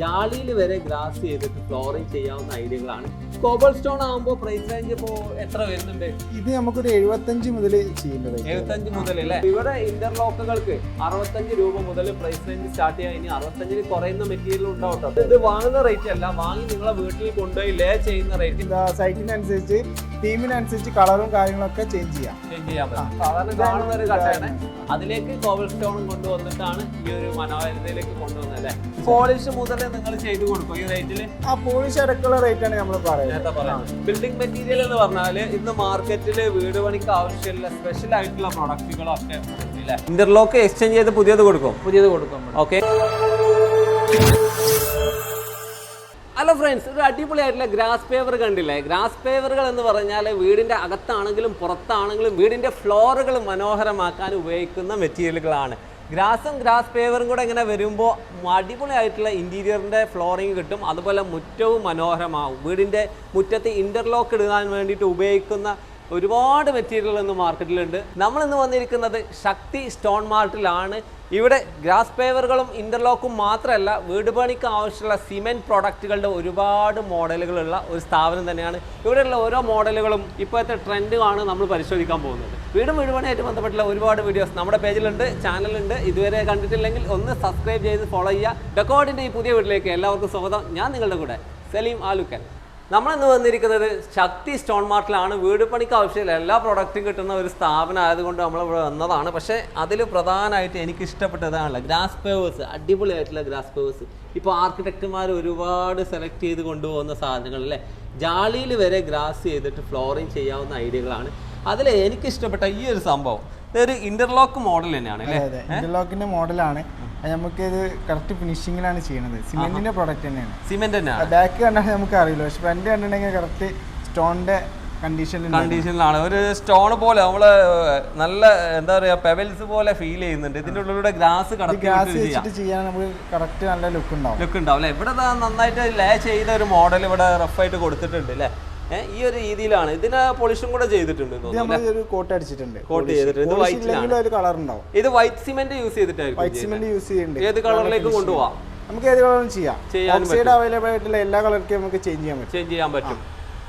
ജാളിയിൽ വരെ ഗ്രാസ് ചെയ്തിട്ട് ഫ്ലോറിങ് ചെയ്യാവുന്ന ഐഡിയകളാണ്. കോബൾ സ്റ്റോൺ ആകുമ്പോൾ പ്രൈസ് റേഞ്ച് ഇപ്പോ എത്ര വരുന്നുണ്ട്? ഇത് നമുക്കൊരു എഴുപത്തഞ്ച് മുതൽ ചെയ്യുന്നത് എഴുപത്തഞ്ച് മുതൽ അല്ലേ? ഇവിടെ ഇന്റർലോക്കുകൾക്ക് അറുപത്തഞ്ച് രൂപ മുതൽ പ്രൈസ് റേഞ്ച് സ്റ്റാർട്ട് ചെയ്യാൻ ഇനി അറുപത്തഞ്ചിൽ കുറയുന്ന മെറ്റീരിയൽ ഉണ്ടാവും ഇത് വാങ്ങുന്ന റേറ്റ് അല്ല വാങ്ങി നിങ്ങളെ വീട്ടിൽ കൊണ്ടുപോയി ലേ ചെയ്യുന്ന റേറ്റ് സൈറ്റിനനുസരിച്ച് തീമിനനുസരിച്ച് കളറും കാര്യങ്ങളൊക്കെ ചേഞ്ച് ചെയ്യാം. ചേഞ്ച് ചെയ്യാം സാധാരണ കാണുന്ന ഒരു കട്ടയാണ്. അതിലേക്ക് കോബൽ സ്റ്റോൺ കൊണ്ടുവന്നിട്ടാണ് ഈ ഒരു മനോഹരതയിലേക്ക് കൊണ്ടുവന്നത് അല്ലേ? പോളിഷ് മുതൽ നിങ്ങൾ ചെയ്തു കൊടുക്കും ഈ റേറ്റിൽ ആ പോളിഷ് അടക്കമുള്ള റേറ്റ് ആണ് നമ്മൾ പറയുന്നത്. ബിൽഡിംഗ് മെറ്റീരിയൽ എന്ന് പറഞ്ഞാൽ ഇന്ന് മാർക്കറ്റിൽ വീട് പണിക്ക് ആവശ്യമുള്ള സ്പെഷ്യൽ ആയിട്ടുള്ള പ്രൊഡക്റ്റുകളൊക്കെ ഇന്റർലോക്ക് എക്സ്ചേഞ്ച് ചെയ്ത് പുതിയത് കൊടുക്കും. പുതിയത് കൊടുക്കും ഓക്കെ ഹലോ ഫ്രണ്ട്സ് ഒരു അടിപൊളിയായിട്ടുള്ള ഗ്രാസ് പേവർ കണ്ടില്ലേ? ഗ്രാസ് പേവറുകൾ എന്ന് പറഞ്ഞാൽ വീടിന്റെ അകത്താണെങ്കിലും പുറത്താണെങ്കിലും വീടിന്റെ ഫ്ലോറുകൾ മനോഹരമാക്കാൻ ഉപയോഗിക്കുന്ന മെറ്റീരിയലുകളാണ് ഗ്രാസും ഗ്രാസ് പേവറും കൂടെ ഇങ്ങനെ വരുമ്പോൾ അടിപൊളിയായിട്ടുള്ള ഇന്റീരിയറിന്റെ ഫ്ലോറിങ് കിട്ടും. അതുപോലെ മുറ്റവും മനോഹരമാവും. വീടിന്റെ മുറ്റത്ത് ഇന്റർലോക്ക് ഇടാൻ വേണ്ടിയിട്ട് ഉപയോഗിക്കുന്ന ഒരുപാട് മെറ്റീരിയൽ ഇന്ന് മാർക്കറ്റിലുണ്ട് നമ്മൾ ഇന്ന് വന്നിരിക്കുന്നത് ശക്തി സ്റ്റോൺ മാർട്ടിലാണ്. ഇവിടെ ഗ്രാസ് പേവറുകളും ഇന്റർലോക്കും മാത്രമല്ല വീട് പണിക്ക് ആവശ്യമുള്ള സിമെന്റ് പ്രൊഡക്റ്റുകളുടെ ഒരുപാട് മോഡലുകളുള്ള ഒരു സ്ഥാപനം തന്നെയാണ്. ഇവിടെയുള്ള ഓരോ മോഡലുകളും ഇപ്പോഴത്തെ ട്രെൻഡുമാണ് നമ്മൾ പരിശോധിക്കാൻ പോകുന്നത്. വീടും വീട് പണിയായിട്ട് ബന്ധപ്പെട്ടുള്ള ഒരുപാട് വീഡിയോസ് നമ്മുടെ പേജിലുണ്ട് ചാനലുണ്ട് ഇതുവരെ കണ്ടിട്ടില്ലെങ്കിൽ ഒന്ന് സബ്സ്ക്രൈബ് ചെയ്ത് ഫോളോ ചെയ്യുക. ഡെക്കോഡിന്റെ ഈ പുതിയ വീട്ടിലേക്ക് എല്ലാവർക്കും സ്വാഗതം. ഞാൻ നിങ്ങളുടെ കൂടെ സലീം ആലുക്കൻ. നമ്മളിന്ന് വന്നിരിക്കുന്നത് ശക്തി സ്റ്റോൺ മാർട്ടിലാണ്. വീട് പണിക്ക് ആവശ്യമില്ല. എല്ലാ പ്രൊഡക്റ്റും കിട്ടുന്ന ഒരു സ്ഥാപനം ആയതുകൊണ്ട് നമ്മൾ ഇവിടെ വന്നതാണ്. പക്ഷേ അതിൽ പ്രധാനമായിട്ട് എനിക്ക് ഇഷ്ടപ്പെട്ടതാണല്ലോ ഗ്രാസ് പേവേഴ്സ്. അടിപൊളിയായിട്ടുള്ള ഗ്രാസ് പേവേഴ്സ്. ഇപ്പോൾ ആർക്കിടെക്റ്റുമാർ ഒരുപാട് സെലക്ട് ചെയ്ത് കൊണ്ടുപോകുന്ന സാധനങ്ങൾ അല്ലേ? ജാളിയിൽ വരെ ഗ്രാസ് ചെയ്തിട്ട് ഫ്ലോറിങ് ചെയ്യാവുന്ന ഐഡിയകളാണ്. അതിൽ എനിക്കിഷ്ടപ്പെട്ട ഈ ഒരു സംഭവം. ഇതൊരു ഇന്റർലോക്ക് മോഡൽ തന്നെയാണ് അതെ ഇന്റർലോക്കിന്റെ മോഡലാണ് നമുക്ക് ഇത് കറക്റ്റ് ഫിനിഷിങ്ങിലാണ് ചെയ്യുന്നത് സിമെന്റിന്റെ പ്രൊഡക്റ്റ് തന്നെയാണ്. സിമെന്റ് തന്നെയാണ്. ബാക്ക് കണ്ടാൽ നമുക്ക് അറിയില്ല. പക്ഷെ ഫ്രണ്ട് കണ്ടിട്ടുണ്ടെങ്കിൽ കറക്റ്റ് സ്റ്റോണിന്റെ കണ്ടീഷനിലാണ് ഒരു സ്റ്റോൺ പോലെ നമ്മൾ നല്ല എന്താ പറയാ പെവൽസ് പോലെ ഫീൽ ചെയ്യുന്നുണ്ട്. ഇതിന്റെ ഉള്ളിലൂടെ ഗ്രാസ് ലുക്ക് ഉണ്ടാവും. ലുക്ക് ഉണ്ടാവും അല്ലേ? ഇവിടെ നന്നായിട്ട് ലേ ചെയ്ത ഒരു മോഡൽ ഇവിടെ റഫ് ആയിട്ട് കൊടുത്തിട്ടുണ്ട് അല്ലേ? ഈ ഒരു രീതിയിലാണ്. ഇതിന് പൊളിഷും കൂടെ ചെയ്തിട്ടുണ്ട് കോട്ട് അടിച്ചിട്ടുണ്ട്. കോട്ട് ചെയ്തിട്ടുണ്ട്. ഇത് വൈറ്റ് കളർ ഉണ്ടാവും ഇത് വൈറ്റ് സിമെന്റ് യൂസ് ചെയ്തിട്ടായിരിക്കും വൈറ്റ് സിമെന്റ് യൂസ് ചെയ്യുന്നുണ്ട്. ഏത് കളറിലേക്ക് കൊണ്ടുപോവാം? നമുക്ക് ഏത് കളറും ചെയ്യാം. ഓക്സൈഡ് അവൈലബിൾ ആയിട്ടുള്ള എല്ലാ കളർക്കും നമുക്ക് ചേഞ്ച് ചെയ്യാൻ പറ്റും. ചേഞ്ച് ചെയ്യാൻ പറ്റും.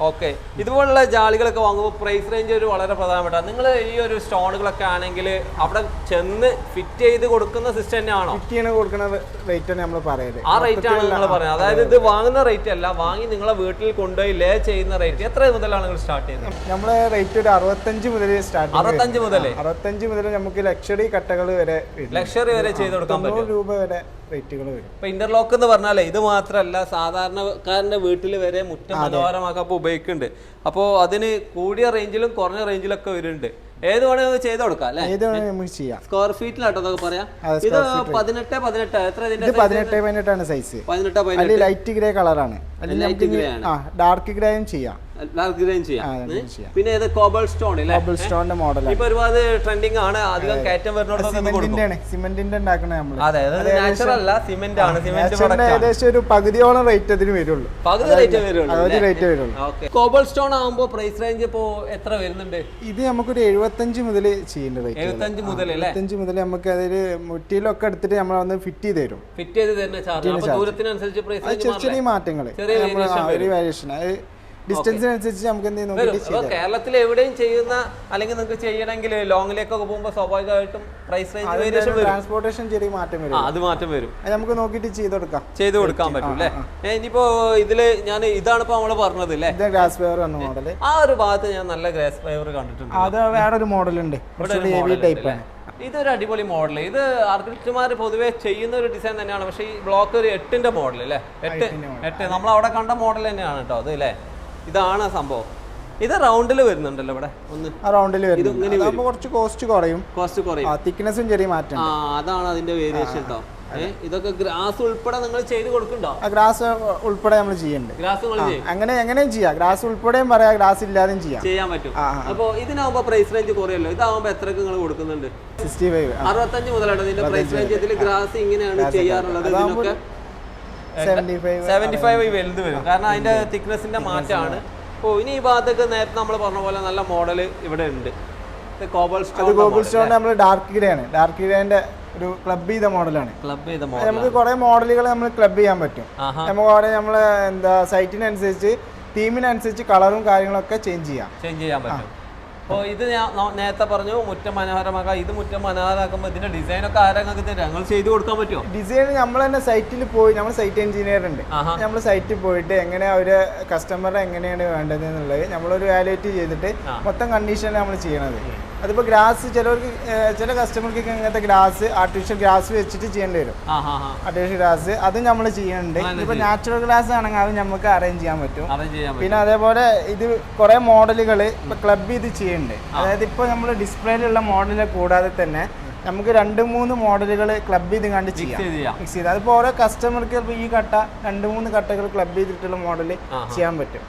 ഓക്കെ ഇതുപോലുള്ള ജാളികളൊക്കെ വാങ്ങുമ്പോൾ പ്രൈസ് റേഞ്ച് ഒരു വളരെ പ്രധാനപ്പെട്ട. നിങ്ങൾ ഈ ഒരു സ്റ്റോണുകളൊക്കെ ആണെങ്കിൽ അവിടെ ചെന്ന് ഫിറ്റ് ചെയ്ത് കൊടുക്കുന്ന സിസ്റ്റം തന്നെയാണോ? ഫിറ്റ് ചെയ്യണ കൊടുക്കുന്ന റേറ്റ് തന്നെ നമ്മൾ പറയുന്നത് ആ റേറ്റ് ആണ് നിങ്ങൾ പറയുന്നത് അതായത് ഇത് വാങ്ങുന്ന റേറ്റ് അല്ല വാങ്ങി നിങ്ങളെ വീട്ടിൽ കൊണ്ടുപോയി ലേ ചെയ്യുന്ന റേറ്റ് എത്ര മുതലാണ് നിങ്ങൾ സ്റ്റാർട്ട് ചെയ്യുന്നത്? നമ്മളെ റേറ്റ് ഒരു അറുപത്തഞ്ച് മുതൽ സ്റ്റാർട്ട് അറുപത്തഞ്ച് മുതൽ അറുപത്തഞ്ച് മുതൽ നമുക്ക് ലക്ഷറി കട്ടകൾ വരെ. ലക്ഷറി വരെ ചെയ്ത് കൊടുക്കാൻ പറ്റും. രൂപ വരെ റേറ്റുകൾ വരും. ഇപ്പൊ ഇന്റർലോക്ക് എന്ന് പറഞ്ഞാലേ ഇത് മാത്രമല്ല സാധാരണക്കാരന്റെ വീട്ടിൽ വരെ മുറ്റം മനോഹരമാക്കാൻ ഇപ്പൊ ഉപയോഗിക്കുന്നുണ്ട്. അപ്പോൾ അതിന് കൂടിയ റേഞ്ചിലും കുറഞ്ഞ റേഞ്ചിലും ഒക്കെ വരുന്നുണ്ട്. ഏത് വേണമെങ്കിൽ ചെയ്ത് കൊടുക്കാം അല്ലേ? ഏത് വേണമെങ്കിൽ നമുക്ക് ചെയ്യാം. സ്ക്വയർ ഫീറ്റിലാട്ടോ നമുക്ക് പറയാം? ഇത് പതിനെട്ട് പതിനെട്ട്. എത്ര ഇതിന്റെ ഇത് പതിനെട്ട് പതിനെട്ടാണ് സൈസ് പതിനെട്ട് ലൈറ്റ് ഗ്രേ കളറാണ് ഡാർക്ക് ഗ്രേയും ചെയ്യാം. ഡാർക്ക് ഗ്രീൻ ചെയ്യാം. പിന്നെ ഇത് കോബൽ സ്റ്റോൺ ഡബിൾ സ്റ്റോണിന്റെ മോഡൽ ഇപ്പൊ ഒരുപാട് ട്രെൻഡിങ് ആണ്. അധികം കയറ്റം വരുന്നോടൊപ്പം സിമെന്റിന്റെ ഉണ്ടാക്കണ നമ്മൾ അതെ നാച്ചുറൽ അല്ല സിമെന്റ് ആണ്. സിമെന്റ് ഏകദേശം ഒരു പകുതിയോളം റേറ്റ് അതിന് വരുള്ളൂ. പകുതി റേറ്റ് വരുള്ളൂ റേറ്റ് വരുള്ളൂ. കോബൽ സ്റ്റോൺ ആകുമ്പോ പ്രൈസ് റേഞ്ച് ഇപ്പോ എത്ര വരുന്നുണ്ട്? ഇത് നമുക്കൊരു എഴുപത്തഞ്ച് മുതൽ ചെയ്യേണ്ട റേറ്റ് എഴുപത്തഞ്ച് മുതൽ എഴുപത്തഞ്ച് മുതൽ നമുക്ക് അതിൽ മുറ്റിയിലൊക്കെ എടുത്തിട്ട് നമ്മൾ വന്ന് ഫിറ്റ് ചെയ്ത് തരും. ഫിറ്റ് ചെയ്ത് തരുന്ന ചാർജ് ദൂരത്തിനനുസരിച്ച് പ്രൈസ് ചെറിയ ചെറിയ മാറ്റങ്ങൾ ഒരു വേരിയേഷൻ ഡിസ്റ്റൻസിനനുസരിച്ച് നമുക്ക് എന്ത് ചെയ്യുന്നു കേരളത്തിൽ എവിടെയും ചെയ്യുന്ന അല്ലെങ്കിൽ നിങ്ങൾക്ക് ചെയ്യണമെങ്കിൽ ലോങ്ങിലേക്കൊക്കെ പോകുമ്പോൾ സ്വാഭാവികമായിട്ടും പ്രൈസ് റേഞ്ച് ട്രാൻസ്പോർട്ടേഷൻ ചെറിയ മാറ്റം വരും. അത് മാറ്റം വരും. നമുക്ക് നോക്കിയിട്ട് ചെയ്ത് കൊടുക്കാം. ചെയ്ത് കൊടുക്കാൻ പറ്റും അല്ലേ ഇനിയിപ്പോ ഇതിൽ ഞാൻ ഇതാണ് ഇപ്പൊ നമ്മൾ പറഞ്ഞത് അല്ലേ? ഗ്രാസ് ഫൈവർ എന്ന മോഡൽ ആ ഒരു ഭാഗത്ത് ഞാൻ നല്ല ഗ്രാസ് ഫൈവർ കണ്ടിട്ടുണ്ട്. അത് വേറെ ഒരു മോഡൽ ഉണ്ട് ടൈപ്പ് ആണ് ഇതൊരു അടിപൊളി മോഡൽ ഇത് ആർക്കിടെക്ടുമാർ പൊതുവേ ചെയ്യുന്ന ഒരു ഡിസൈൻ തന്നെയാണ്. പക്ഷേ ഈ ബ്ലോക്ക് ഒരു എട്ടിന്റെ മോഡൽ അല്ലേ? എട്ട് എട്ട്. നമ്മൾ അവിടെ കണ്ട മോഡൽ തന്നെയാണ് കേട്ടോ അത് അല്ലേ? ഇതാണ് ആ സംഭവം. ഇത് റൗണ്ടിൽ വരുന്നുണ്ടല്ലോ ഇവിടെ. ഒന്ന്. ആ റൗണ്ടിൽ അതാകുമ്പോൾ കുറച്ച് കോസ്റ്റ് കുറയും. കോസ്റ്റ് കുറയും. തിക്നെസ്സും ചെറിയ മാറ്റം ആ അതാണ് അതിന്റെ വേരിയേഷൻ കേട്ടോ ഇതൊക്കെ ഗ്രാസ് ഉൾപ്പെടെ നിങ്ങൾ ചെയ്ത് കൊടുക്കണ്ടോ ഗ്രാസ് ഉൾപ്പെടെ നമ്മൾ ചെയ്യുന്നുണ്ട് ഗ്രാസ് അങ്ങനെ എങ്ങനെയും ചെയ്യാം. ഗ്രാസ് ഉൾപ്പെടെയും പറയാം ഗ്രാസ് ഇല്ലാതെയും ചെയ്യാം. ചെയ്യാൻ പറ്റും. അപ്പൊ ഇതിനാവുമ്പോ പ്രൈസ് റേഞ്ച് കുറയല്ലോ. ഇതാവുമ്പോ എത്രക്ക് നിങ്ങൾ കൊടുക്കുന്നുണ്ട്? സിക്സ്റ്റി ഫൈവ് അറുപത്തഞ്ച് മുതലാണ് ഇതിന്റെ പ്രൈസ് റേഞ്ച് ഇതിൽ ഗ്രാസ് ഇങ്ങനെയാണ് ചെയ്യാറുള്ളത് ഇതിനൊക്കെ. സെവന്റി ഫൈവ് വലുത് വരും. കാരണം അതിന്റെ തിക്നെസിന്റെ മാറ്റമാണ്. ഓ ഇനി ഈ ഭാഗത്തൊക്കെ നേരത്തെ നമ്മൾ പറഞ്ഞ പോലെ നല്ല മോഡൽ ഇവിടെ ഉണ്ട്. അത് സ്റ്റോൺ നമ്മൾ ഡാർക്ക് ഗ്രേ ആണ് ഡാർക്ക് ഗ്രേന്റെ ഒരു ക്ലബ് ചെയ്ത മോഡലാണ് ക്ലബ് ചെയ്ത നമുക്ക് കുറെ കുറേ മോഡലുകൾ നമ്മൾ ക്ലബ് ചെയ്യാൻ പറ്റും. നമുക്ക് അവിടെ നമ്മൾ എന്താ സൈറ്റിനനുസരിച്ച് തീമിനനുസരിച്ച് കളറും കാര്യങ്ങളൊക്കെ ചേഞ്ച് ചെയ്യാം. ചേഞ്ച് ചെയ്യാൻ പറ്റും. അപ്പോൾ ഇത് ഞാൻ നേരത്തെ പറഞ്ഞു മുറ്റം മനോഹരമാക്കാം ഇത് മുറ്റം മനോഹരമാക്കുമ്പോൾ ഇതിന്റെ ഡിസൈൻ ഒക്കെ ആരെങ്കിലും തരാം? ഞങ്ങൾ ചെയ്ത് കൊടുക്കാൻ പറ്റുമോ? ഡിസൈൻ നമ്മൾ തന്നെ സൈറ്റിൽ പോയി നമ്മൾ സൈറ്റ് എഞ്ചിനീയർ ഉണ്ട്. നമ്മൾ സൈറ്റിൽ പോയിട്ട് എങ്ങനെ ഒരു കസ്റ്റമറെ എങ്ങനെയാണ് വേണ്ടത് എന്നുള്ളത് നമ്മളൊരു വാലുവേറ്റ് ചെയ്തിട്ട്. മൊത്തം കണ്ടീഷനിൽ നമ്മൾ ചെയ്യണത്. അതിപ്പോൾ ഗ്രാസ് ചിലവർക്ക് ചില കസ്റ്റമർക്ക് ഇങ്ങനത്തെ ഗ്രാസ് ആർട്ടിഫിഷ്യൽ ഗ്രാസ് വെച്ചിട്ട് ചെയ്യേണ്ടി വരും. ആർട്ടിഫിഷ്യൽ ഗ്രാസ് അത് നമ്മൾ ചെയ്യുന്നുണ്ട് ഇപ്പൊ ഇപ്പോൾ നാച്ചുറൽ ഗ്രാസ് ആണെങ്കിൽ അത് നമുക്ക് അറേഞ്ച് ചെയ്യാൻ പറ്റും. പിന്നെ അതേപോലെ ഇത് കുറേ മോഡലുകൾ ഇപ്പോൾ ക്ലബ് ചെയ്ത് ചെയ്യുന്നുണ്ട് അതായത് ഇപ്പോൾ നമ്മൾ ഡിസ്പ്ലേയിലുള്ള മോഡലിനെ കൂടാതെ തന്നെ നമുക്ക് രണ്ട് മൂന്ന് മോഡലുകൾ ക്ലബ് ചെയ്ത് കണ്ട് ചെയ്യാം. മിക്സ് ചെയ്ത്. അതിപ്പോ ഓരോ കസ്റ്റമർക്ക് ചിലപ്പോൾ ഈ കട്ട രണ്ട് മൂന്ന് കട്ടകൾ ക്ലബ് ചെയ്തിട്ടുള്ള മോഡൽ ചെയ്യാൻ പറ്റും.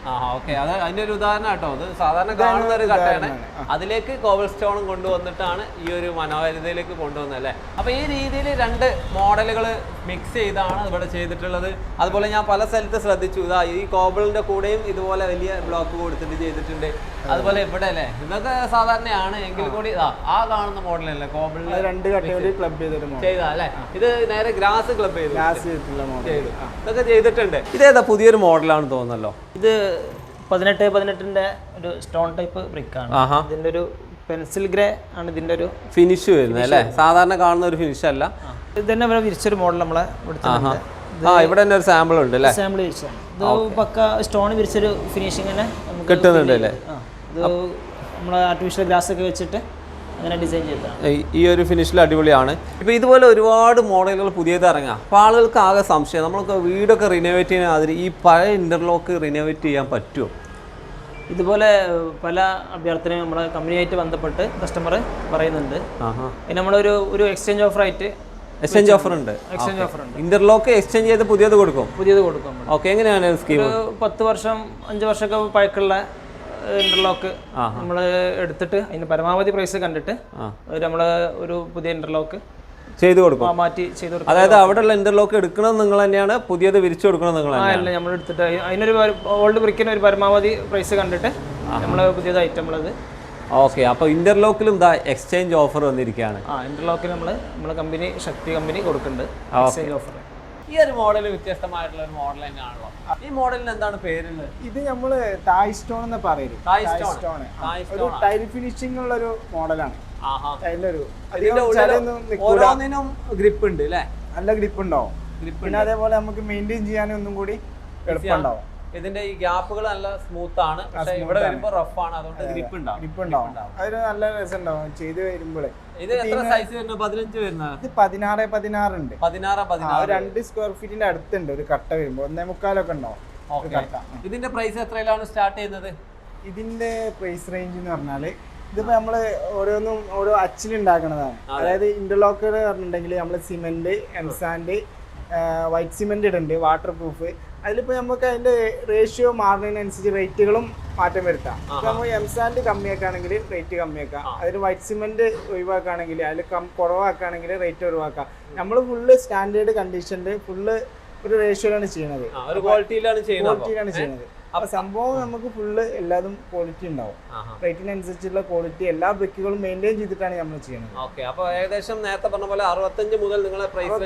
അത് അതിന്റെ ഒരു ഉദാഹരണം കേട്ടോ. അത് സാധാരണ കാണുന്ന ഒരു കട്ടയാണ്. അതിലേക്ക് കോബിൾ സ്റ്റോണും കൊണ്ടുവന്നിട്ടാണ് ഈ ഒരു മനോഹാരിതയിലേക്ക് കൊണ്ടുവന്നത് അല്ലേ? അപ്പൊ ഈ രീതിയിൽ രണ്ട് മോഡലുകൾ മിക്സ് ചെയ്താണ് ഇവിടെ ചെയ്തിട്ടുള്ളത്. അതുപോലെ ഞാൻ പല സ്ഥലത്ത് ശ്രദ്ധിച്ചു. ഇതാ ഈ കോബിളിന്റെ കൂടെയും ഇതുപോലെ വലിയ ബ്ലോക്ക് കൊടുത്തിട്ട് ചെയ്തിട്ടുണ്ട്. അതുപോലെ ഇവിടെ അല്ലേ? ഇതൊക്കെ സാധാരണയാണ്. എങ്കിൽ കൂടി ഇതാ ആ കാണുന്ന മോഡലല്ലേ കോബിളിൽ രണ്ട് കട്ടി ക്ലബ് ചെയ്തിട്ട് മോഡൽ ചെയ്താ അല്ലേ? ഇത് നേരെ ഗ്രാസ് ക്ലബ് ചെയ്തു. ഗ്രാസ് ചെയ്തിട്ടുള്ള മോഡൽ ഇതൊക്കെ ചെയ്തിട്ടുണ്ട്. ഇതേതാ പുതിയൊരു മോഡലാണ് തോന്നുന്നല്ലോ? ഇത് പതിനെട്ട് പതിനെട്ടിന്റെ ഒരു സ്റ്റോൺ ടൈപ്പ് ബ്രിക്ക് ആണ്. ഇതിന്റെ ഒരു പെൻസിൽ ഗ്രേ ആണ് ഇതിന്റെ ഒരു ഫിനിഷ് വരുന്നത് അല്ലേ? സാധാരണ കാണുന്ന ഒരു ഫിനിഷ് അല്ല. ഇത് തന്നെ ഇവിടെ വിരിച്ചൊരു മോഡൽ നമ്മളെ ആ ഇവിടെ തന്നെ ഒരു സാമ്പിൾ ഉണ്ട് അല്ലേ? സാമ്പിൾ വിരിച്ചാണ് ഇത് പക്ക സ്റ്റോൺ വിരിച്ചൊരു ഫിനിഷിംഗ് തന്നെ കിട്ടുന്നുണ്ട് അല്ലേ? ഇത് നമ്മളെ ആർട്ടിഫിഷ്യൽ ഗ്ലാസ് ഒക്കെ വെച്ചിട്ട് അങ്ങനെ ഡിസൈൻ ചെയ്തതാണ്. ഈ- ഒരു ഫിനിഷിൽ അടിപൊളിയാണ്. ഇപ്പോൾ ഇതുപോലെ ഒരുപാട് മോഡലുകൾ പുതിയത് ഇറങ്ങാം. അപ്പോൾ ആളുകൾക്ക് ആകെ സംശയം നമ്മളൊക്കെ വീടൊക്കെ റിനോവേറ്റ് ചെയ്യുന്ന അതിന് ഈ പഴയ ഇന്റർലോക്ക് റിനോവേറ്റ് ചെയ്യാൻ പറ്റുമോ ഇതുപോലെ പല അഭ്യർത്ഥനയും നമ്മളെ കമ്പനിയായിട്ട് ബന്ധപ്പെട്ട് കസ്റ്റമർ പറയുന്നുണ്ട്. നമ്മളൊരു ഒരു എക്സ്ചേഞ്ച് ഓഫർ ആയിട്ട് എക്സ്ചേഞ്ച് ഓഫർ ഉണ്ട്. എക്സ്ചേഞ്ച് ഓഫർ ഉണ്ട്. ഇന്റർലോക്ക് എക്സ്ചേഞ്ച് ചെയ്ത് പുതിയത് കൊടുക്കും? പുതിയത് കൊടുക്കും. ഓക്കെ എങ്ങനെയാണ് സ്കീം പത്ത് വർഷം അഞ്ച് വർഷമൊക്കെ പഴക്കമുള്ള ഇന്റർലോക്ക്. നമ്മൾ എടുത്തിട്ട് അതിന് പരമാവധി പ്രൈസ് കണ്ടിട്ട്. നമ്മൾ ഒരു പുതിയ ഇന്റർലോക്ക് ചെയ്ത് കൊടുക്കും. മാറ്റി ചെയ്ത് കൊടുക്കും. അതായത് അവിടെയുള്ള ഇന്റർലോക്ക് എടുക്കണം നിങ്ങൾ തന്നെയാണ് പുതിയത് വിരിച്ചു കൊടുക്കണം നിങ്ങൾ അല്ല നമ്മൾ എടുത്തിട്ട് അതിനൊരു ഓൾഡ് ബ്രിക്കിന് ഒരു പരമാവധി പ്രൈസ് കണ്ടിട്ട് നമ്മൾ പുതിയത് ഐറ്റം ഉള്ളത്. ഓക്കെ അപ്പോൾ ഇന്റർലോക്കിലും ഇതാ എക്സ്ചേഞ്ച് ഓഫർ വന്നിരിക്കുകയാണ്. ആ ഇന്റർലോക്കിൽ നമ്മൾ നമ്മുടെ കമ്പനി ശക്തി കമ്പനി കൊടുക്കുന്നുണ്ട്. എക്സ്ചേഞ്ച് ഓഫർ ഈ ഒരു മോഡൽ വ്യത്യസ്തമായിട്ടുള്ള ഒരു മോഡൽ തന്നെയാണല്ലോ. ഈ മോഡലിന് എന്താണ് പേരുള്ളത്? ഇത് നമ്മൾ തായ് സ്റ്റോൺ എന്ന് പറയും. തായ്. സ്റ്റോൺ ഒരു ടൈൽ ഫിനിഷിംഗ് ഉള്ള ഒരു മോഡലാണ് ഓരോന്നിനും ഗ്രിപ്പ് ഉണ്ട് അല്ലേ നല്ല ഗ്രിപ്പ് ഉണ്ടാവും. ഗ്രിപ്പ് പിന്നെ അതേപോലെ നമുക്ക് മെയിന്റെയിൻ ചെയ്യാനും ഒന്നും കൂടി എളുപ്പമുണ്ടാവും. ഇതിന്റെ ഈ ഗ്യാപ്പുകൾ നല്ല സ്മൂത്ത് ആണ്. പക്ഷെ ഇവിടെ വരുമ്പോൾ റഫ് ആണ്. അതുകൊണ്ട് ഗ്രിപ്പ് ഉണ്ടാവും. ഗ്രിപ്പ് ഉണ്ടാവും. അതൊരു നല്ല രസം ഉണ്ടാവും. ചെയ്ത് വരുമ്പോഴേ ഇത് എത്ര സൈസ് വരുന്നത് പതിനഞ്ച് വരുന്നത്? ഇത് പതിനാറ് പതിനാറ് ആ, പതിനാറ് ഒരു രണ്ട് സ്ക്വയർ ഫീറ്റിന്റെ അടുത്തുണ്ട് ഒരു കട്ട വരുമ്പോൾ ഒന്നേ മുക്കാലൊക്കെ ഉണ്ടാവും. ഒരു ഓക്കെ കട്ട. ഇതിന്റെ പ്രൈസ് എത്രയിലാണ് സ്റ്റാർട്ട് ചെയ്യുന്നത്? ഇതിന്റെ പ്രൈസ് റേഞ്ച് എന്ന് പറഞ്ഞാൽ ഇതിപ്പോ നമ്മൾ ഓരോന്നും ഓരോ അച്ചിൽ ഉണ്ടാക്കണതാണ്. അതായത് ഇന്റർലോക്കർ പറഞ്ഞിട്ടുണ്ടെങ്കിൽ നമ്മൾ cement M sand white cement ഇടുന്നുണ്ട് വാട്ടർ പ്രൂഫ് അതിലിപ്പോ നമുക്ക് അതിന്റെ റേഷ്യോ മാറുന്നതിനനുസരിച്ച് റേറ്റുകളും മാറ്റം വരുത്താം. ഇപ്പൊ നമ്മൾ എംസാൻഡ് കമ്മിയാക്കുകയാണെങ്കിൽ റേറ്റ് കമ്മിയാക്കാം. അതിൽ വൈറ്റ് സിമെന്റ് ഒഴിവാക്കുകയാണെങ്കിൽ അതിൽ കം കുറവാക്കുകയാണെങ്കിൽ റേറ്റ് ഒഴിവാക്കാം. നമ്മൾ ഫുള്ള് സ്റ്റാൻഡേർഡ് കണ്ടീഷനിൽ ഫുള്ള് ഒരു റേഷ്യോയിലാണ് ചെയ്യുന്നത്. ക്വാളിറ്റിയിലാണ് ചെയ്യുന്നത് അപ്പൊ. സംഭവം നമുക്ക് ഫുള്ള് എല്ലാതും ക്വാളിറ്റി ഉണ്ടാവും. റേറ്റിനനുസരിച്ചുള്ള ക്വാളിറ്റി എല്ലാ ബ്രിക്കുകളും മെയിന്റെയിൻ ചെയ്തിട്ടാണ് നമ്മൾ ചെയ്യുന്നത്. ഓക്കെ അപ്പൊ ഏകദേശം നേരത്തെ പറഞ്ഞ പോലെ അറുപത്തഞ്ച് മുതൽ നിങ്ങളെ പ്രൈസ്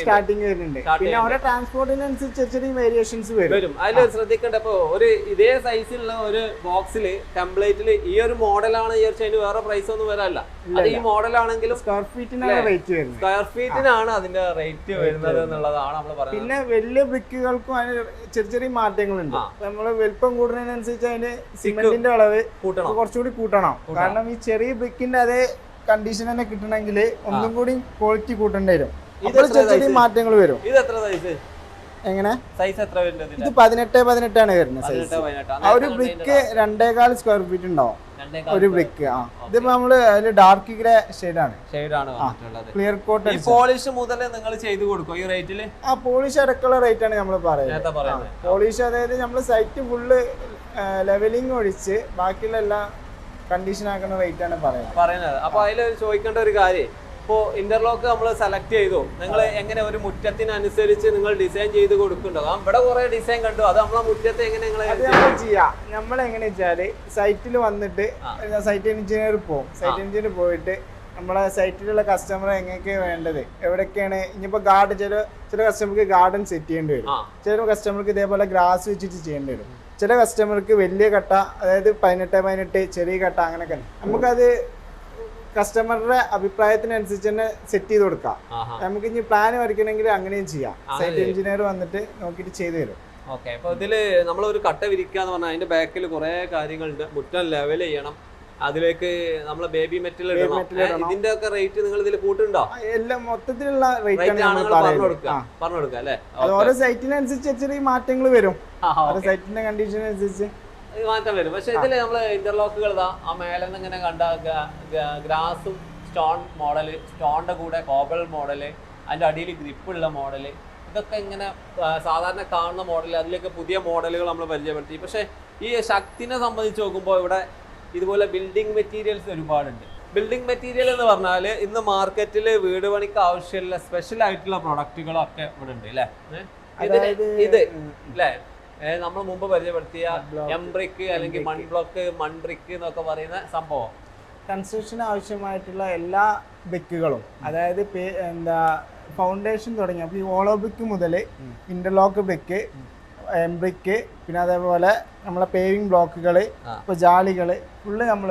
സ്റ്റാർട്ടിങ് വരുന്നുണ്ട്. പിന്നെ ഓരോ ട്രാൻസ്പോർട്ടിനനുസരിച്ച് ചെറിയ വേരിയേഷൻസ് വരും. അതിൽ ശ്രദ്ധിക്കേണ്ട ഇപ്പൊ ഒരു ഇതേ സൈസിലുള്ള ഒരു ബോക്സിൽ ടെംപ്ലേറ്റിൽ ഈ ഒരു മോഡലാണ് വിചാരിച്ചു അതിന് വേറെ പ്രൈസ് ഒന്നും വരാനല്ല അത് ഈ മോഡലാണെങ്കിലും സ്ക്വയർ ഫീറ്റിനാണ് റേറ്റ് വരുന്നത്. സ്ക്വയർ ഫീറ്റിനാണ് അതിന്റെ റേറ്റ് വരുന്നത് എന്നുള്ളതാണ് നമ്മൾ പറയുന്നത്. പിന്നെ വലിയ ബ്രിക്കുകൾക്കും അതിന് ചെറിയ ചെറിയ മാറ്റങ്ങളുണ്ട്. നമ്മൾ വലിപ്പം കൂടുന്നതിനനുസരിച്ച് അതിന് സിമെന്റിന്റെ അളവ് കൂട്ടണം. കുറച്ചുകൂടി കൂട്ടണം. കാരണം ഈ ചെറിയ ബ്രിക്കിന്റെ അതേ കണ്ടീഷൻ തന്നെ കിട്ടണമെങ്കിൽ ഒന്നും കൂടി ക്വാളിറ്റി കൂട്ടേണ്ടി വരും. ചെറിയ മാറ്റങ്ങൾ വരും. ഇത് എത്ര സൈസ് എങ്ങനെ? സൈസ് എത്ര ഇത് പതിനെട്ട് പതിനെട്ടാണ് വരുന്നത് സൈസ് ആ ഒരു ബ്രിക്ക് രണ്ടേകാൽ സ്ക്വയർ ഫീറ്റ് ഉണ്ടാവും. ഒരു ബ്രിക്ക് ആ. ഇതിപ്പോ നമ്മൾ അതിൽ ഡാർക്ക് ഗ്രേ ഷെയ്ഡാണ് ഷെയ്ഡാണ് ക്ലിയർ കോട്ട് ഈ പോളിഷ് മുതൽ നിങ്ങൾ ചെയ്തു കൊടുക്കും? ഈ റേറ്റിൽ ആ പോളിഷ് അടക്കമുള്ള റേറ്റ് ആണ് നമ്മൾ പറയുന്നത്. പോളിഷ് അതായത് നമ്മൾ സൈറ്റ് ഫുള്ള് ലെവലിംഗ് ഒഴിച്ച് ബാക്കിയുള്ള എല്ലാ കണ്ടീഷൻ ആക്കുന്ന റേറ്റ് ആണ് പറയുന്നത്. പറയുന്നത്. അപ്പൊ അതിൽ ചോദിക്കേണ്ട ഒരു കാര്യം ഇപ്പോ ഇന്റർലോക്ക് നമ്മൾ സെലക്ട് ചെയ്തു. നിങ്ങൾ എങ്ങനെ ഒരു മുറ്റത്തിനനുസരിച്ച് നിങ്ങൾ ഡിസൈൻ ചെയ്ത് കൊടുക്കുന്നുണ്ടോ? ആ ഇവിടെ കുറെ ഡിസൈൻ കണ്ടു. അത് നമ്മളെ മുറ്റത്തെ എങ്ങനെ നിങ്ങൾ ചെയ്യാം? നമ്മൾ എങ്ങനെ വെച്ചാൽ സൈറ്റിൽ വന്നിട്ട് സൈറ്റ് എഞ്ചിനീയർ പോകും സൈറ്റ് എഞ്ചിനീയർ പോയിട്ട് നമ്മളെ സൈറ്റിലുള്ള കസ്റ്റമർ എങ്ങനെയൊക്കെ വേണ്ടത് എവിടെയൊക്കെയാണ്? ഇനിയിപ്പോൾ ഗാർഡൻ ചില ചില കസ്റ്റമർക്ക് ഗാർഡൻ സെറ്റ് ചെയ്യേണ്ടി വരും. ചില കസ്റ്റമർക്ക് ഇതേപോലെ ഗ്രാസ് വെച്ചിട്ട് ചെയ്യേണ്ടി വരും. ചില കസ്റ്റമർക്ക് വലിയ കട്ട അതായത് പതിനെട്ട് പതിനെട്ട് ചെറിയ കട്ട അങ്ങനെയൊക്കെ. നമുക്കത് കസ്റ്റമറുടെ അഭിപ്രായത്തിനനുസരിച്ച് തന്നെ സെറ്റ് ചെയ്ത് കൊടുക്കാം. നമുക്ക് ഇനി പ്ലാൻ വരയ്ക്കണമെങ്കിൽ അങ്ങനെയും ചെയ്യാം. സൈറ്റ് എഞ്ചിനീയർ വന്നിട്ട് നോക്കിയിട്ട് ചെയ്തു തരും. ഓക്കെ അപ്പൊ ഇതിൽ നമ്മൾ ഒരു കട്ട വിരിക്കുക എന്ന് പറഞ്ഞാൽ അതിന്റെ ബാക്കിൽ കുറെ കാര്യങ്ങളുണ്ട് മുറ്റം ലെവൽ ചെയ്യണം. അതിലേക്ക് നമ്മൾ ബേബി മെറ്റൽ ഇടണം. ഇതിന്റെ ഒക്കെ റേറ്റ് നിങ്ങൾ ഇതിൽ കൂട്ടുണ്ടോ എല്ലാം മൊത്തത്തിലുള്ള റേറ്റ് ആണ് പറഞ്ഞു കൊടുക്കുക. പറഞ്ഞു കൊടുക്കുക അല്ലേ? ഓരോ സൈറ്റിനനുസരിച്ച് ചെറിയ മാറ്റങ്ങൾ വരും. ഓരോ സൈറ്റിന്റെ കണ്ടീഷൻ അനുസരിച്ച്. മാറ്റം വരും. പക്ഷെ ഇതിൽ നമ്മൾ ഇന്റർലോക്കുകൾ ഇതാ ആ മേലെ ഇങ്ങനെ കണ്ട ഗ്രാസും സ്റ്റോൺ മോഡൽ സ്റ്റോണിന്റെ കൂടെ കോബൽ മോഡൽ അതിന്റെ അടിയിൽ ഗ്രിപ്പുള്ള മോഡൽ ഇതൊക്കെ ഇങ്ങനെ സാധാരണ കാണുന്ന മോഡൽ അതിലൊക്കെ പുതിയ മോഡലുകൾ നമ്മൾ പരിചയപ്പെടുത്തി. പക്ഷേ ഈ ശക്തിനെ സംബന്ധിച്ച് നോക്കുമ്പോൾ ഇവിടെ ഇതുപോലെ ബിൽഡിംഗ് മെറ്റീരിയൽസ് ഒരുപാടുണ്ട്. ബിൽഡിംഗ് മെറ്റീരിയൽ എന്ന് പറഞ്ഞാൽ ഇന്ന് മാർക്കറ്റിൽ വീട് പണിക്ക് ആവശ്യമുള്ള സ്പെഷ്യൽ ആയിട്ടുള്ള പ്രൊഡക്റ്റുകളൊക്കെ ഇവിടെ ഉണ്ട് അല്ലേ ഇത് ഇത് അല്ലേ നമ്മൾ മുമ്പ് പരിചയപ്പെടുത്തിയ എംബ്രിക്ക് അല്ലെങ്കിൽ മൺബ്ലോക്ക് മൺബ്രിക്ക് മൺ ബ്രിക്ക് എന്നൊക്കെ പറയുന്ന സംഭവം. കൺസ്ട്രക്ഷൻ ആവശ്യമായിട്ടുള്ള എല്ലാ ബെക്കുകളും അതായത് എന്താ ഫൗണ്ടേഷൻ തുടങ്ങി. അപ്പോൾ ഈ ഓളോ ബെക്ക് മുതൽ ഇന്റർലോക്ക് ബെക്ക് എംബ്രിക്ക് പിന്നെ അതേപോലെ നമ്മളെ പേവിംഗ് ബ്ലോക്കുകൾ. ഇപ്പൊ ജാലികൾ ഫുള്ള് നമ്മൾ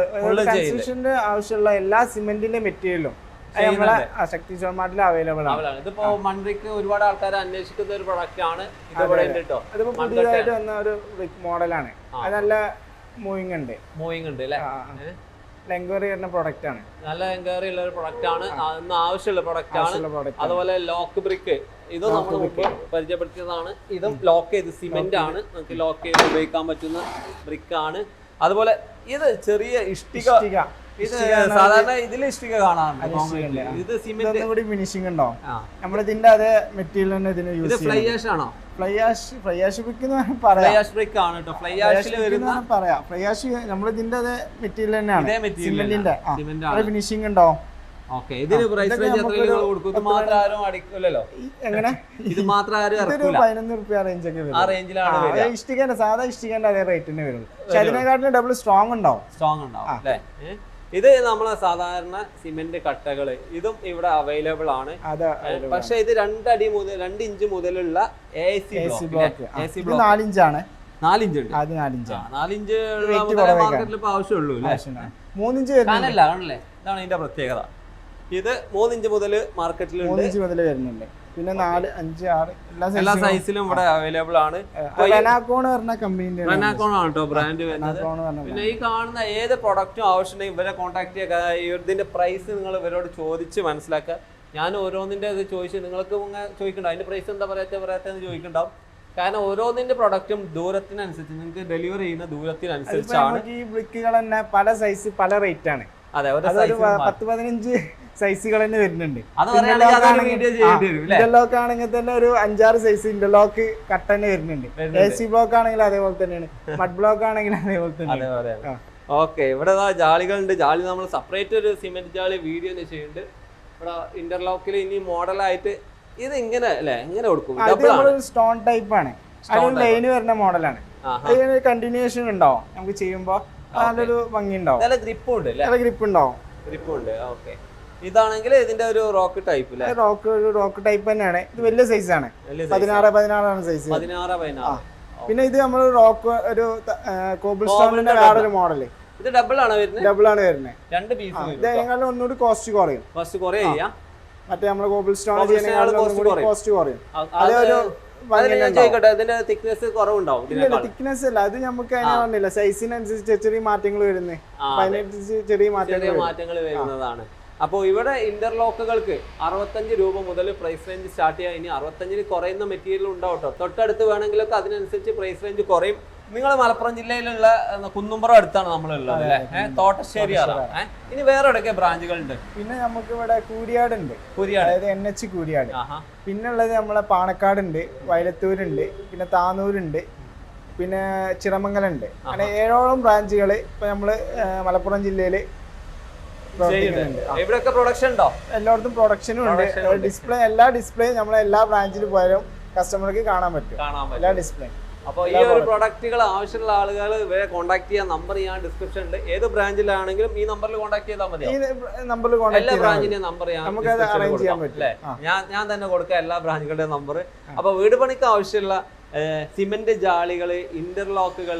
കൺസ്ട്രക്ഷന്റെ ആവശ്യമുള്ള എല്ലാ സിമെന്റിന്റെ മെറ്റീരിയലും നമ്മളെ ശക്തി ഷോമാർട്ടിൽ അവൈലബിൾ ആണ്. ഇതിപ്പോ മൺറിക്ക് ഒരുപാട് ആൾക്കാർ അന്വേഷിക്കുന്ന ഒരു പ്രൊഡക്റ്റ് ആണ് ഇത് ഇവിടെ ഉണ്ട് കേട്ടോ അതിപ്പോ പുതിയതായിട്ട് വന്ന ഒരു മോഡലാണ്. അത് നല്ല മൂവിങ് ഉണ്ട്. മൂവിങ് ഉണ്ട് അല്ലേ? ലെങ്വറി വരുന്ന പ്രൊഡക്റ്റ് ആണ്. നല്ല എൻക്വയറി ഉള്ള ഒരു പ്രൊഡക്റ്റ് ആണ്. അന്ന് ആവശ്യമുള്ള പ്രൊഡക്റ്റ് ആണ്. അതുപോലെ ലോക്ക് ബ്രിക്ക് ഇതും നമ്മൾ മുമ്പ് പരിചയപ്പെടുത്തിയതാണ്. ഇതും ലോക്ക് ചെയ്ത് സിമെന്റ് ആണ്. നമുക്ക് ലോക്ക് ചെയ്ത് ഉപയോഗിക്കാൻ പറ്റുന്ന ബ്രിക്ക് ആണ്. അതുപോലെ ഇത് ചെറിയ ഇഷ്ടിക ഇഷ്ടിക. ഇത് സാധാരണ ഇതിൽ ഇഷ്ടിക കാണാറുണ്ട്. ഇത് സിമെന്റ് ഇതൊന്നും കൂടി ഫിനിഷിംഗ് ഉണ്ടാവും ആ. നമ്മൾ ഇതിന്റെ അതേ മെറ്റീരിയൽ തന്നെ ഇതിന് ഇത് യൂസ് ഫ്ലൈ ആഷ് ആണോ? ബിക്ക് എന്ന് ഫ്ലൈ ആഷ് ബ്രിക്ക് ആണ് കേട്ടോ ഫ്ലൈ ആഷ് ആഷിൽ വരുന്ന എന്ന് ഫ്ലൈ ആഷ് ഇതിന്റെ അതേ മെറ്റീരിയൽ തന്നെയാണ്. സിമെന്റിന്റെ സിമെന്റ് ഫിനിഷിംഗ് ഉണ്ടാവും ഓക്കെ ഇതിന് പ്രൈസ് റേഞ്ച് എത്ര നമുക്കൊരു നിങ്ങൾ കൊടുക്കും? ഇത് മാത്രം ആരും അടിക്കില്ലല്ലോ എങ്ങനെ? ഇത് മാത്രം ആരും ഇതൊരു ഇറക്കൂല. പതിനൊന്ന് റുപ്യ റേഞ്ച് ഒക്കെ ആ റേഞ്ചിലാണ് ആ, വരിക. അത് ഇഷ്ടികന്റെ സാധാ ഇഷ്ടികന്റെ അതേ റേറ്റ് തന്നെ വരും. പക്ഷെ അതിനെക്കാട്ടിലും ഡബിൾ സ്ട്രോങ് ഉണ്ടാവും. സ്ട്രോങ് ഉണ്ടാവും അല്ലേ? ഇത് നമ്മളെ സാധാരണ സിമെന്റ് കട്ടകൾ. ഇതും ഇവിടെ അവൈലബിൾ ആണ്. പക്ഷെ ഇത് രണ്ടടി മുതൽ രണ്ട് ഇഞ്ച് മുതലുള്ള A C block. A C block. നാലിഞ്ചാണ്. നാലിഞ്ച് ഉണ്ട്. അത് നാലിഞ്ച് കുറവേക്കാരം. മാർക്കറ്റിൽ ഇപ്പൊ ആവശ്യമുള്ളൂ. മൂന്നിഞ്ച് കാനല്ല ആണല്ലേ ഇതാണ് ഇതിന്റെ പ്രത്യേകത. ഇത് മൂന്നിഞ്ച് മുതൽ മാർക്കറ്റിലുണ്ട് മുതൽ വരുന്നുണ്ട്. പിന്നെ നാല് അഞ്ച് ആറ് എല്ലാ സൈസിലും ഇവിടെ അവൈലബിൾ ആണ്. റെനാക്കോൺ പറഞ്ഞ കമ്പനിന്റെ റെനാക്കോൺ ആണ് കേട്ടോ ബ്രാൻഡ് പിന്നെ ഈ കാണുന്ന ഏത് പ്രൊഡക്റ്റും ആവശ്യമുണ്ടെങ്കിൽ ഇവരെ കോൺടാക്ട് ചെയ്യുക. ഇതിന്റെ പ്രൈസ് നിങ്ങൾ ഇവരോട് ചോദിച്ച് മനസ്സിലാക്കുക. ഞാൻ ഓരോന്നിന്റെ ഇത് ചോദിച്ചു നിങ്ങൾക്ക് ചോദിക്കണ്ട. അതിന്റെ പ്രൈസ് എന്താ പറയാത്ത പറയാത്തെന്ന് ചോദിക്കണ്ടാവും. കാരണം ഓരോന്നിന്റെ പ്രൊഡക്റ്റും ദൂരത്തിനനുസരിച്ച് നിങ്ങൾക്ക് ഡെലിവറി ചെയ്യുന്ന ദൂരത്തിനനുസരിച്ചാണ്. ഈ ബ്രിക്കുകൾ തന്നെ പല സൈസ് പല റേറ്റ് ആണ്. അതെ ഒരു പത്ത് പതിനഞ്ച് സൈസുകൾ തന്നെ വരുന്നുണ്ട്. ഇന്റർലോക്ക് ആണെങ്കിൽ തന്നെ ഒരു അഞ്ചാറ് സൈസ് ഇന്റർലോക്ക് കട്ട് തന്നെ വരുന്നുണ്ട്. എ സി ബ്ലോക്ക് ആണെങ്കിൽ അതേപോലെ തന്നെയാണ്. മഡ് ബ്ലോക്ക് ആണെങ്കിൽ അതേപോലെ തന്നെ അതേപോലെ ആ. ഓക്കെ ഇവിടെ ജാളികളുണ്ട്. ജാളി നമ്മൾ സെപ്പറേറ്റ് ഒരു സിമെന്റ് ജാളി വീഡിയോ ചെയ്യുന്നുണ്ട്. ഇവിടെ ഇന്റർലോക്കിൽ ഇനി മോഡലായിട്ട് ഇത് ഇങ്ങനെ അല്ലേ? ഇങ്ങനെ കൊടുക്കും. സ്റ്റോൺ ടൈപ്പ് ആണ്. അതൊരു ലൈന് വരുന്ന മോഡലാണ്. അതിന് കണ്ടിന്യൂഷൻ ഉണ്ടാവും. നമുക്ക് ചെയ്യുമ്പോൾ നല്ലൊരു ഭംഗി ഉണ്ടാവും. നല്ല ഗ്രിപ്പ് ഉണ്ട് നല്ല ഗ്രിപ്പ് ഉണ്ടാവും. ഗ്രിപ്പ് ഉണ്ട് ഓക്കെ. ഇതാണെങ്കിൽ ഇതിന്റെ ഒരു റോക്ക് ടൈപ്പ് റോക്ക് ഒരു റോക്ക് ടൈപ്പ് തന്നെയാണ്. ഇത് വലിയ സൈസ് ആണ്. പതിനാറ് പതിനാറാണ് സൈസ് പതിനാറ് പതിനാറ്. പിന്നെ ഇത് നമ്മൾ റോക്ക് ഒരു കോബിൾ സ്റ്റോണിന്റെ വേറൊരു മോഡൽ ഇത് ഡബിൾ ആണ് വരുന്നത് ഡബിൾ ആണ് വരുന്നത് രണ്ട് പീസ് ഇത് അതിനേക്കാളും ഒന്നുകൂടി കോസ്റ്റ് കുറയും. കോസ്റ്റ് കുറെ ചെയ്യാം. മറ്റേ നമ്മൾ കോബിൾ സ്റ്റോൺ ചെയ്യുന്നതിനേക്കാളും കോസ്റ്റ് കുറയും. അത് അതൊരു തിക്നെസ് അല്ല അത് നമുക്ക് അതിനെ പറഞ്ഞില്ല സൈസിനനുസരിച്ച് ചെറിയ മാറ്റങ്ങൾ വരുന്നത് അതിനനുസരിച്ച് ചെറിയ മാറ്റങ്ങൾ വരുന്നതാണ്. അപ്പോൾ ഇവിടെ ഇന്റർലോക്കുകൾക്ക് അറുപത്തഞ്ച് രൂപ മുതൽ പ്രൈസ് റേഞ്ച് സ്റ്റാർട്ട് ചെയ്യാം. ഇനി അറുപത്തഞ്ചിന് കുറയുന്ന മെറ്റീരിയൽ ഉണ്ടാവും കേട്ടോ തൊട്ടടുത്ത് വേണമെങ്കിലൊക്കെ അതിനനുസരിച്ച് പ്രൈസ് റേഞ്ച് കുറയും. നിങ്ങൾ മലപ്പുറം ജില്ലയിലുള്ള കുന്നുംപുറം അടുത്താണ് നമ്മളുള്ളത് അല്ലേ? തോട്ടശ്ശേരി ഇനി വേറെ എവിടെയൊക്കെ ബ്രാഞ്ചുകളുണ്ട് പിന്നെ നമുക്ക് ഇവിടെ കൂരിയാട് ഉണ്ട് കുരിയാട് അതായത് എൻ എച്ച് കൂരിയാട് പിന്നെ ഉള്ളത് നമ്മളെ പാണക്കാട് ഉണ്ട് വയലത്തൂരുണ്ട് പിന്നെ താനൂരുണ്ട് പിന്നെ ചിറമംഗലുണ്ട് അങ്ങനെ ഏഴോളം ബ്രാഞ്ചുകൾ ഇപ്പൊ നമ്മൾ മലപ്പുറം ജില്ലയിൽ ചെയ്യുന്നുണ്ട് ഇവിടെയൊക്കെ പ്രൊഡക്ഷൻ ഉണ്ടോ? എല്ലായിടത്തും പ്രൊഡക്ഷനും ഉണ്ട്. ഡിസ്പ്ലേ എല്ലാ ഡിസ്പ്ലേയും നമ്മളെ എല്ലാ ബ്രാഞ്ചിൽ പോയാലും കസ്റ്റമർക്ക് കാണാൻ പറ്റും. എല്ലാ ഡിസ്പ്ലേ അപ്പോൾ ഈ ഒരു പ്രൊഡക്റ്റുകൾ ആവശ്യമുള്ള ആളുകൾ ഇവരെ കോൺടാക്ട് ചെയ്യാൻ നമ്പർ ഞാൻ ഡിസ്ക്രിപ്ഷനിൽ ഏത് ബ്രാഞ്ചിലാണെങ്കിലും ഈ നമ്പറിൽ കോൺടാക്ട് ചെയ്താൽ മതി നമ്പറിൽ എല്ലാ ബ്രാഞ്ചിന്റെയും നമ്പർ ഞാൻ. അല്ലേ? ഞാൻ ഞാൻ തന്നെ കൊടുക്കാം എല്ലാ ബ്രാഞ്ചുകളുടെയും നമ്പർ അപ്പൊ വീട് പണിക്ക് ആവശ്യമുള്ള സിമെന്റ് ജാളികൾ ഇന്റർലോക്കുകൾ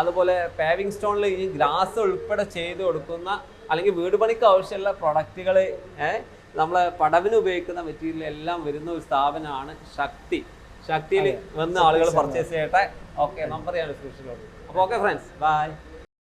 അതുപോലെ പേവിംഗ് സ്റ്റോണിൽ ഈ ഗ്ലാസ് ഉൾപ്പെടെ ചെയ്ത് കൊടുക്കുന്ന അല്ലെങ്കിൽ വീട് പണിക്ക് ആവശ്യമുള്ള പ്രൊഡക്റ്റുകൾ നമ്മളെ പടവിന് ഉപയോഗിക്കുന്ന മെറ്റീരിയൽ എല്ലാം വരുന്ന ഒരു സ്ഥാപനമാണ് ശക്തി. ശക്തിയിൽ വന്ന് ആളുകൾ പർച്ചേസ് ചെയ്യട്ടെ. ഓക്കെ നമ്പർ ഞാൻ ഡിസ്ക്രിപ്ഷനിലോട്ട് അപ്പോൾ ഓക്കെ ഫ്രണ്ട്സ് ബൈ